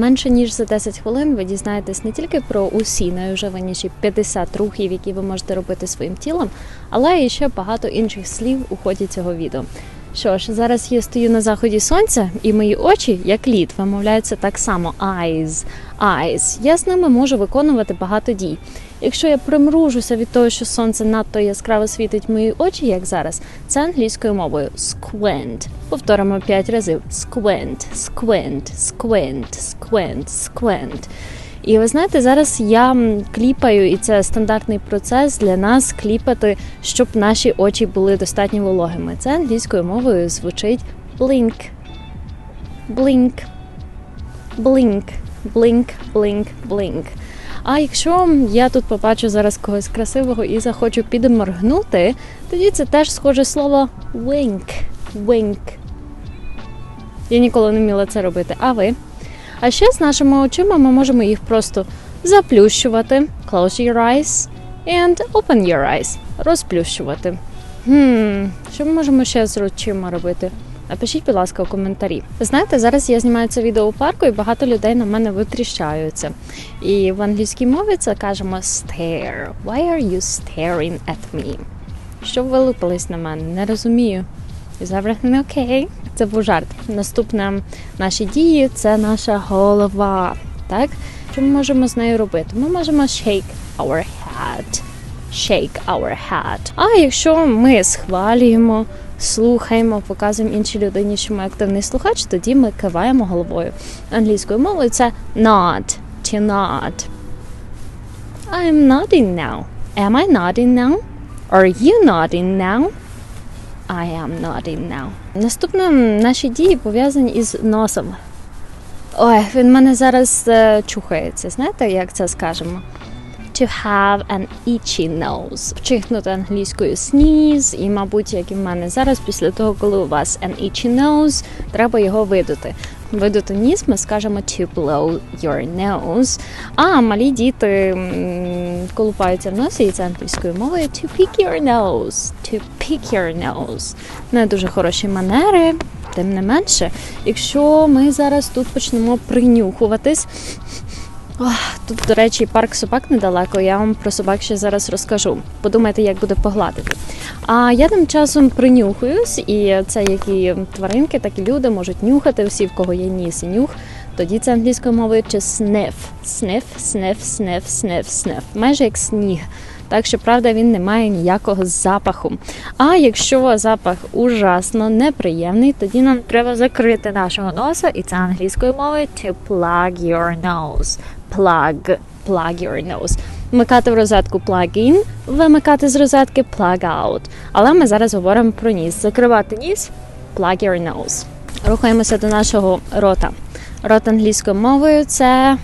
Менше ніж за 10 хвилин ви дізнаєтесь не тільки про усі найуживаніші 50 рухів, які ви можете робити своїм тілом, але і ще багато інших слів у ході цього відео. Що ж, зараз я стою на заході сонця, і мої очі, як лід, вимовляються так само eyes, eyes. Я з ними можу виконувати багато дій. Якщо я примружуся від того, що сонце надто яскраво світить мої очі, як зараз, це англійською мовою squint. Повторимо п'ять разів: squint, squint, squint, squint, squint. І ви знаєте, зараз я кліпаю, і це стандартний процес для нас кліпати, щоб наші очі були достатньо вологими. Це англійською мовою звучить blink, blink, blink, blink, blink, blink. А якщо я тут побачу зараз когось красивого і захочу підморгнути, тоді це теж схоже слово wink, wink. Я ніколи не вміла це робити. А ви? А ще з нашими очима ми можемо їх просто заплющувати, close your eyes and open your eyes, розплющувати. Хм, що ми можемо ще з очима робити? Напишіть, будь ласка, у коментарі. Знаєте, зараз я знімаю це відео у парку, і багато людей на мене витріщаються. І в англійській мові це кажемо stare. Why are you staring at me? Що ви вилупились на мене? Не розумію. Is everything okay? Це був жарт. Наступне наші дії це наша голова. Так? Що ми можемо з нею робити? Ми можемо shake our head. Shake our head. А якщо ми схвалюємо, слухаємо, показуємо іншій людині, що ми активний слухач, тоді ми киваємо головою. Англійською мовою це nod, to nod. I'm nodding now. Am I nodding now? Are you nodding now? I am nodding now. Наступне наші дії пов'язані із носом. Ой, він мене зараз е, чухається. Знаєте, як це скажемо? To have an itchy nose. Вчихнути англійською sneeze, і, мабуть, як і в мене зараз, після того, коли у вас an itchy nose, треба його видути. Видути тоніс, ми скажемо to blow your nose. А малі діти колупаються в носі, і це англійською мовою to pick your nose. To pick your nose. Не дуже хороші манери. Тим не менше, якщо ми зараз тут почнемо принюхуватись. Тут, до речі, парк собак недалеко. Я вам про собак ще зараз розкажу. Подумайте, як буде погладити. А я тим часом принюхуюсь, і це як і тваринки, так і люди можуть нюхати всі, в кого є ніс і нюх. Тоді це англійською мовою чи sniff. Sniff, sniff, sniff, sniff, sniff. Майже як сніг. Так що, правда, він не має ніякого запаху. А якщо запах ужасно неприємний, тоді нам треба закрити нашого носа, і це англійською мовою to plug your nose. Plug, plug your nose. Вмикати в розетку plug in, вимикати з розетки plug out. Але ми зараз говоримо про ніс. Закривати ніс plug your nose. Рухаємося до нашого рота. Рот англійською мовою це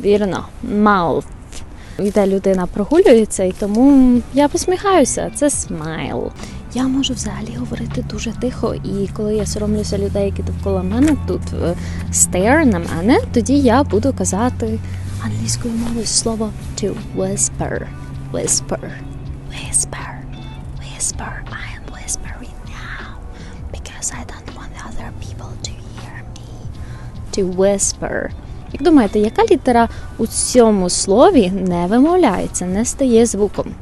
вірно, mouth. Йде людина прогулюється, і тому я посміхаюся. Це смайл. Я можу взагалі говорити дуже тихо, і коли я соромлюся людей, які довкола мене тут stare на мене, тоді я буду казати англійською мовою слово to whisper. Whisper. Whisper. Whisper. I am whispering now because I don't want other people to hear me. To whisper. Як думаєте, яка літера у цьому слові не вимовляється, не стає звуком?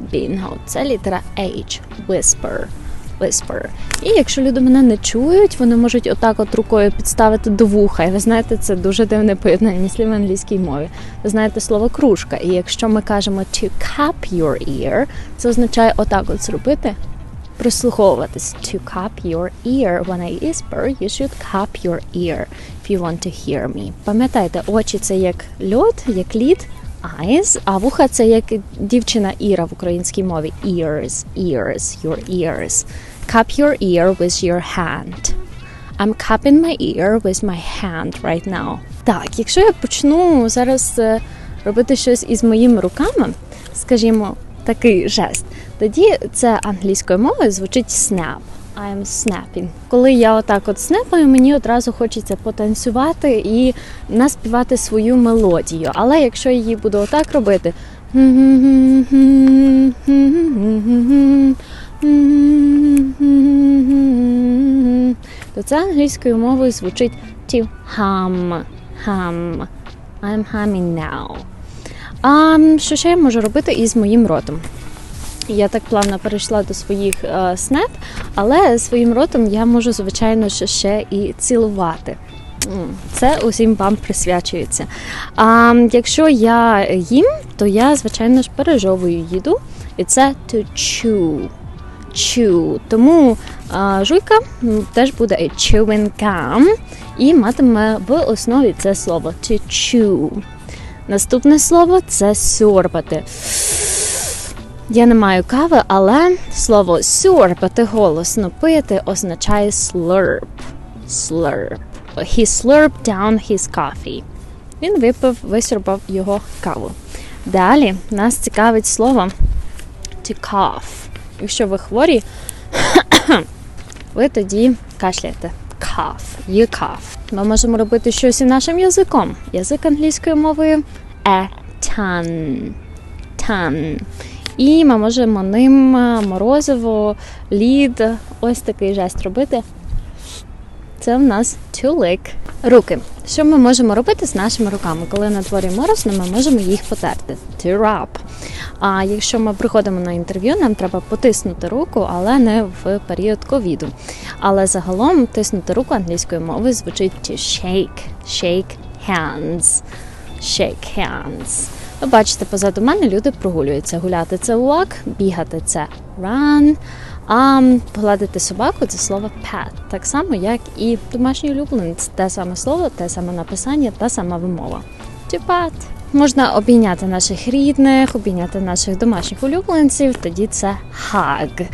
Бінго, це літера H. Whisper. Whisper. І якщо люди мене не чують, вони можуть отак от рукою підставити до вуха. І ви знаєте, це дуже дивне поєднання слів в англійській мові. Ви знаєте слово кружка. І якщо ми кажемо to cup your ear, це означає отак от зробити. Прислуховуватись to cup your ear. When I whisper, you should cup your ear if you want to hear me. Пам'ятайте, очі це як льод, як лід, eyes, а вуха це як дівчина Іра в українській мові. Ears, ears, your ears. Cup your ear with your hand. I'm cupping my ear with my hand right now. Так, якщо я почну зараз е, робити щось із моїми руками, скажімо, такий жест, тоді це англійською мовою звучить snap. I'm snapping. Коли я отак от снепаю, мені одразу хочеться потанцювати і наспівати свою мелодію. Але якщо я її буду отак робити, то це англійською мовою звучить to hum. hum. I'm humming now. А що ще я можу робити із моїм ротом? Я так плавно перейшла до своїх е, снет, але своїм ротом я можу, звичайно, ще і цілувати. Це усім вам присвячується. А якщо я їм, то я, звичайно ж, пережовую їду, і це to chew. Chew. Тому а, жуйка теж буде chewing gum і матиме в основі це слово to chew. Наступне слово це сьорбати. Я не маю кави, але слово сьорбати голосно пити означає slurp. Slurp. He slurped down his coffee. Він випив, висьорбав його каву. Далі нас цікавить слово to cough. Якщо ви хворі, ви тоді кашляєте. Cough. You cough. Ми можемо робити щось і нашим язиком. Язик англійською мовою a ton. Ton. І ми можемо ним е, морозиво, лід, ось такий жест робити. Це в нас lick. Руки. Що ми можемо робити з нашими руками? Коли на дворі морозно, ми можемо їх потерти. Rub. А якщо ми приходимо на інтерв'ю, нам треба потиснути руку, але не в період ковіду. Але загалом тиснути руку англійською мовою звучить shake. Shake hands. Shake hands. Ви бачите, позаду мене люди прогулюються. Гуляти це walk, бігати це run, а погладити собаку це слово pet. Так само, як і домашній улюбленець. Те саме слово, те саме написання, та сама вимова. To pet. Можна обійняти наших рідних, обійняти наших домашніх улюбленців, тоді це hug.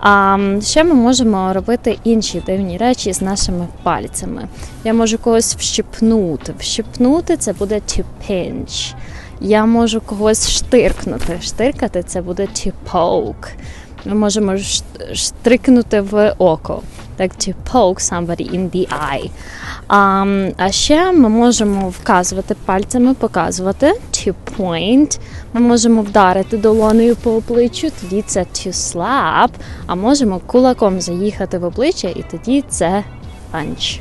А ще ми можемо робити інші дивні речі з нашими пальцями. Я можу когось вщипнути. Вщипнути це буде to pinch. Я можу когось штиркнути. Штиркати це буде to poke. Ми можемо штрикнути в око. Так, to poke somebody in the eye. А, а ще ми можемо вказувати пальцями, показувати to point. Ми можемо вдарити долонею по обличчю, тоді це to slap. А можемо кулаком заїхати в обличчя, і тоді це punch.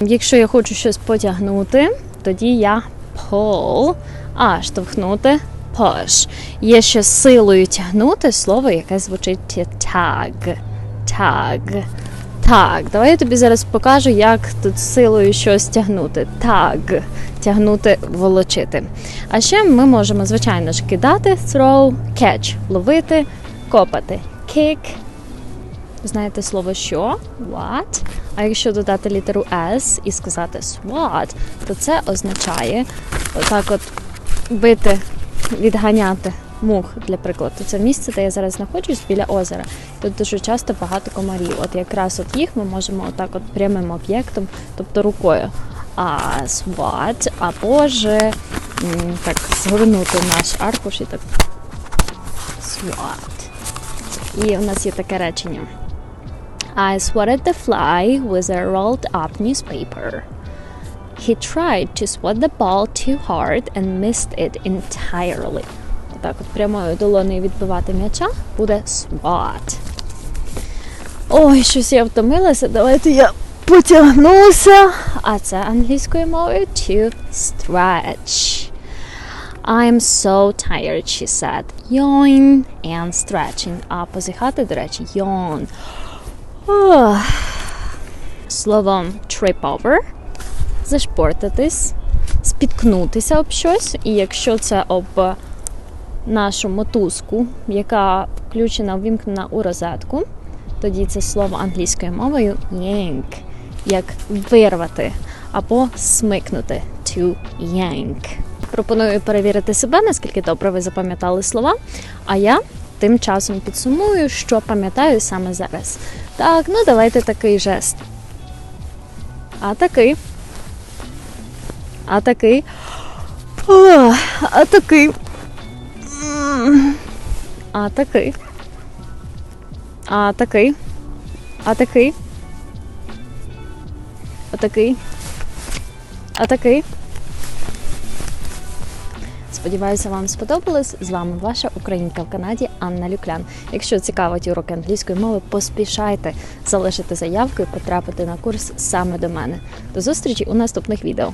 Якщо я хочу щось потягнути, тоді я pull, а штовхнути push. Є ще силою тягнути слово, яке звучить tag. Tag. Так, давай я тобі зараз покажу, як тут силою щось тягнути. Tag. Тягнути, волочити. А ще ми можемо, звичайно ж, кидати, throw, catch, ловити, копати. Kick, знаєте слово що? What? А якщо додати літеру S і сказати SWAT, то це означає отак от бити, відганяти мух, для прикладу. Це місце, де я зараз знаходжусь біля озера. Тут дуже часто багато комарів. От якраз от їх ми можемо отак от прямим об'єктом, тобто рукою. А SWAT, або ж так згорнути наш аркуш і так SWAT. І у нас є таке речення. I swatted the fly with a rolled up newspaper. He tried to swat the ball too hard and missed it entirely. Отак от прямою долонею відбивати м'яча буде swat. Ой, щось я втомилася. Давайте я потягнуся. А це англійською мовою to stretch. I'm so tired, she said. Yawn and stretching. А позіхати, до речі, yawn. Ох. Слово trip over зашпортатись, спіткнутися об щось, і якщо це об нашу мотузку, яка включена, ввімкнена у розетку, тоді це слово англійською мовою yank, як вирвати або смикнути to yank. Пропоную перевірити себе, наскільки добре ви запам'ятали слова, а я тим часом підсумую, що пам'ятаю саме зараз. Так, ну давайте такий жест. А такий. А такий. О, а такий. А такий. А такий. А такий. А такий. А такий. Сподіваюся, вам сподобалось. З вами ваша українка в Канаді Анна Люклян. Якщо цікавить уроки англійської мови, поспішайте залишити заявку і потрапити на курс саме до мене. До зустрічі у наступних відео.